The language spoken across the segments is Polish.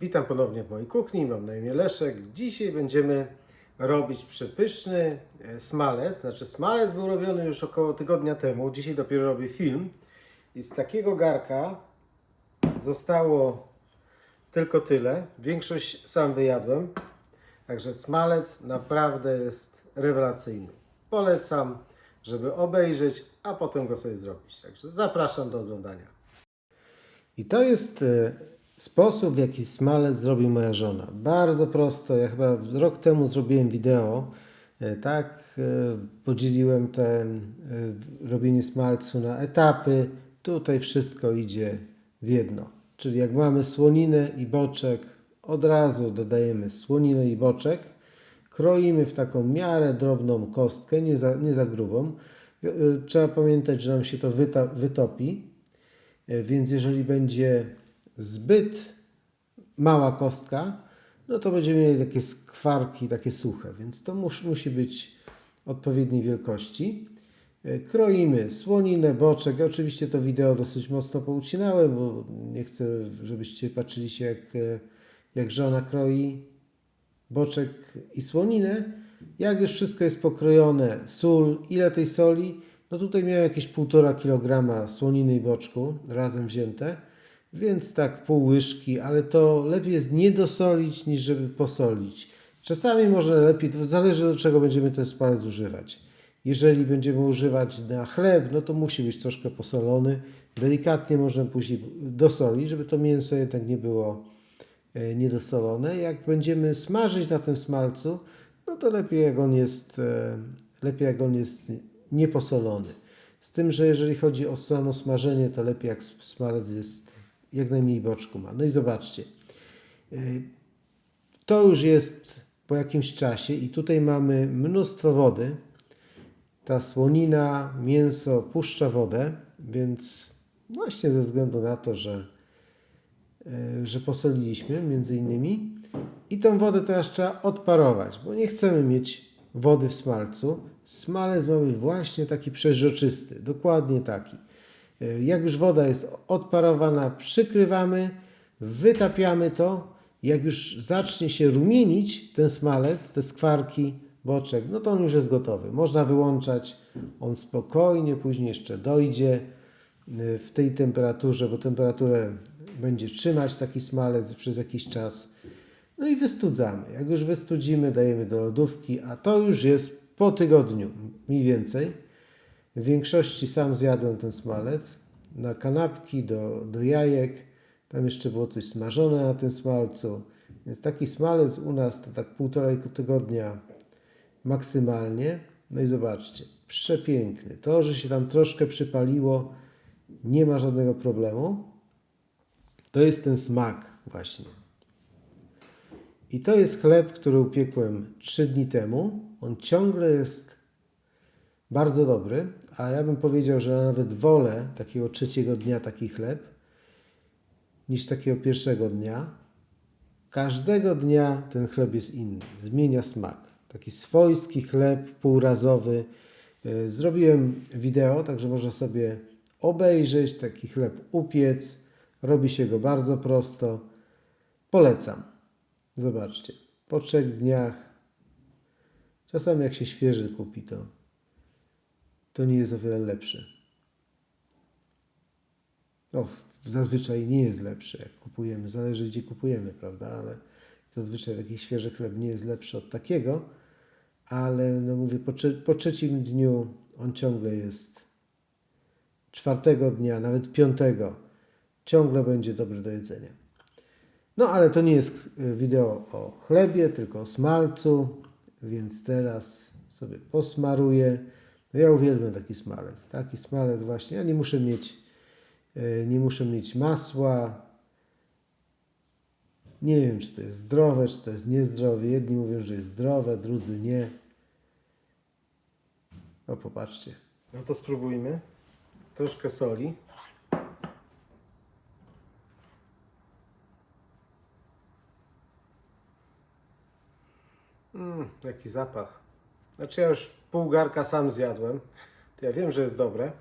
Witam ponownie w mojej kuchni, mam na imię Leszek. Dzisiaj będziemy robić przepyszny e, smalec. Znaczy smalec był robiony już około tygodnia temu, dzisiaj dopiero robię film. I z takiego garka zostało tylko tyle. Większość sam wyjadłem. Także smalec naprawdę jest rewelacyjny. Polecam, żeby obejrzeć, a potem go sobie zrobić. Także zapraszam do oglądania. I to jest e, sposób, w jaki smalec zrobi moja żona. Bardzo prosto. Ja chyba rok temu zrobiłem wideo. e, Tak, e, podzieliłem te e, robienie smalcu na etapy. Tutaj wszystko idzie w jedno. Czyli jak mamy słoninę i boczek, od razu dodajemy słoninę i boczek. Kroimy w taką miarę drobną kostkę, nie za, nie za grubą. Trzeba pamiętać, że nam się to wytopi. Więc jeżeli będzie zbyt mała kostka, no to będziemy mieli takie skwarki, takie suche, więc to mus, musi być odpowiedniej wielkości. E, Kroimy słoninę, boczek. Ja oczywiście to wideo dosyć mocno poucinałem, bo nie chcę, żebyście patrzyli się jak, e, jak żona kroi boczek i słoninę. Jak już wszystko jest pokrojone, sól, ile tej soli? No tutaj miałem jakieś 1,5 kg słoniny i boczku razem wzięte, więc tak pół łyżki, ale to lepiej jest nie dosolić niż żeby posolić. Czasami może lepiej, to zależy do czego będziemy ten spalec używać. Jeżeli będziemy używać na chleb, no to musi być troszkę posolony. Delikatnie możemy później dosolić, żeby to mięso jednak nie było e, niedosolone. Jak będziemy smażyć na tym smalcu, no to lepiej jak on jest, e, lepiej jak on jest nieposolony. Z tym, że jeżeli chodzi o samo smażenie, to lepiej jak smalec jest jak najmniej boczku ma. No i zobaczcie. e, To już jest po jakimś czasie i tutaj mamy mnóstwo wody. Ta słonina, mięso puszcza wodę, więc właśnie ze względu na to, że e, że posoliliśmy między innymi i tą wodę teraz trzeba odparować, bo nie chcemy mieć wody w smalcu. Smalec ma być właśnie taki przeźroczysty, dokładnie taki. E, Jak już woda jest odparowana, przykrywamy, wytapiamy to. Jak już zacznie się rumienić ten smalec, te skwarki, boczek, no to on już jest gotowy. Można wyłączać, on spokojnie później jeszcze dojdzie y, w tej temperaturze, bo temperaturę będzie trzymać taki smalec przez jakiś czas. No i wystudzamy. Jak już wystudzimy, dajemy do lodówki, a to już jest po tygodniu mniej więcej. W większości sam zjadłem ten smalec na kanapki, do, do jajek. Tam jeszcze było coś smażone na tym smalcu. Więc taki smalec u nas to tak półtorej tygodnia maksymalnie. No i zobaczcie, przepiękny. To, że się tam troszkę przypaliło, nie ma żadnego problemu. To jest ten smak właśnie. I to jest chleb, który upiekłem 3 dni temu. On ciągle jest bardzo dobry, a ja bym powiedział, że nawet wolę takiego trzeciego dnia taki chleb niż takiego pierwszego dnia. Każdego dnia ten chleb jest inny, zmienia smak. Taki swojski chleb półrazowy. Yy, Zrobiłem wideo, także można sobie obejrzeć, taki chleb upiec. Robi się go bardzo prosto. Polecam. Zobaczcie, po trzech dniach, czasami jak się świeży kupi, to, to nie jest o wiele lepszy. No, zazwyczaj nie jest lepszy, jak kupujemy. Zależy, gdzie kupujemy, prawda? Ale zazwyczaj taki świeży chleb nie jest lepszy od takiego. Ale, no mówię, po, po trzecim dniu on ciągle jest. Czwartego dnia, nawet piątego, ciągle będzie dobry do jedzenia. No, ale to nie jest y, wideo o chlebie, tylko o smalcu, więc teraz sobie posmaruję. No ja uwielbiam taki smalec. Taki smalec właśnie. Ja nie muszę mieć, y, nie muszę mieć masła. Nie wiem, czy to jest zdrowe, czy to jest niezdrowe. Jedni mówią, że jest zdrowe, drudzy nie. No popatrzcie. No to spróbujmy. Troszkę soli. Mmm, jaki zapach. Znaczy ja już pół garka sam zjadłem. To ja wiem, że jest dobre.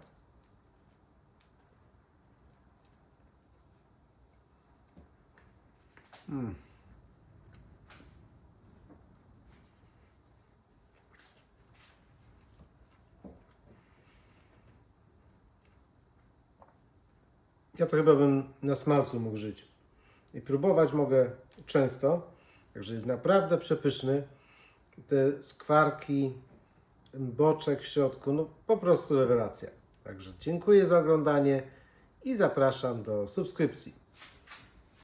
Ja to chyba bym na smalcu mógł żyć. I próbować mogę często. Także jest naprawdę przepyszny. Te skwarki, boczek w środku, no po prostu rewelacja. Także dziękuję za oglądanie i zapraszam do subskrypcji.